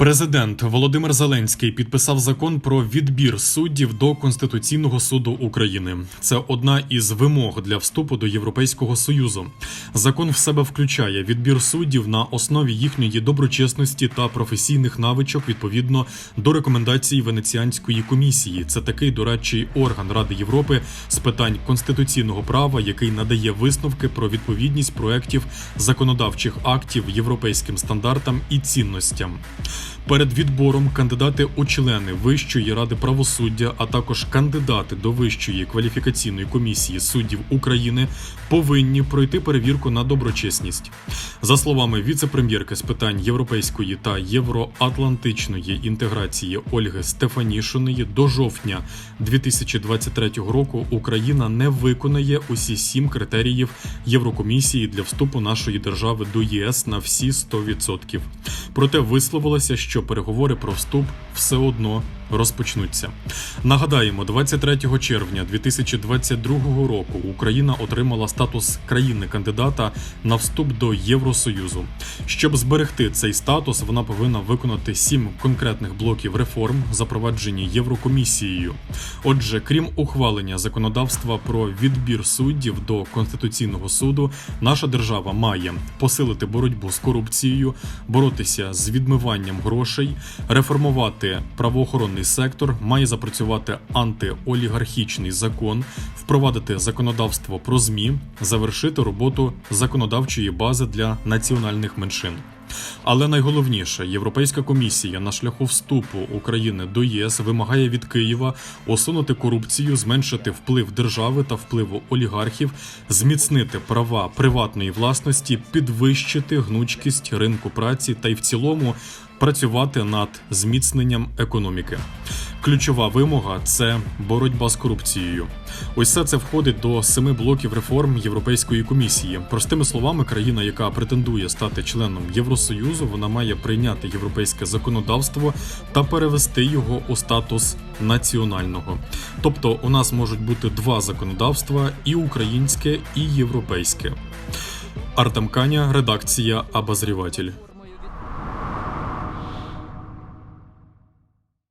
Президент Володимир Зеленський підписав закон про відбір суддів до Конституційного суду України. Це одна із вимог для вступу до Європейського союзу. Закон в себе включає відбір суддів на основі їхньої доброчесності та професійних навичок відповідно до рекомендацій Венеціанської комісії. Це такий дорадчий орган Ради Європи з питань конституційного права, який надає висновки про відповідність проєктів законодавчих актів європейським стандартам і цінностям. Перед відбором кандидати у члени Вищої ради правосуддя, а також кандидати до Вищої кваліфікаційної комісії суддів України повинні пройти перевірку на доброчесність. За словами віце-прем'єрки з питань європейської та євроатлантичної інтеграції Ольги Стефанішиної, до жовтня 2023 року Україна не виконає усі сім критеріїв Єврокомісії для вступу нашої держави до ЄС на всі 100%. Проте висловилося, що переговори про вступ все одно розпочнуться. Нагадаємо, 23 червня 2022 року Україна отримала статус країни-кандидата на вступ до Євросоюзу. Щоб зберегти цей статус, вона повинна виконати сім конкретних блоків реформ, запроваджені Єврокомісією. Отже, крім ухвалення законодавства про відбір суддів до конституційного суду, наша держава має посилити боротьбу з корупцією, боротися з відмиванням грошей, реформувати правоохоронний сектор, має запрацювати антиолігархічний закон, впровадити законодавство про ЗМІ, завершити роботу законодавчої бази для національних меншин. Але найголовніше, Європейська комісія на шляху вступу України до ЄС вимагає від Києва усунути корупцію, зменшити вплив держави та впливу олігархів, зміцнити права приватної власності, підвищити гнучкість ринку праці та й в цілому працювати над зміцненням економіки. Ключова вимога це боротьба з корупцією. Ось все це входить до семи блоків реформ Європейської комісії. Простими словами, країна, яка претендує стати членом Євросоюзу, вона має прийняти європейське законодавство та перевести його у статус національного. Тобто, у нас можуть бути два законодавства: і українське, і європейське. Артем Каня, редакція Обозріватель.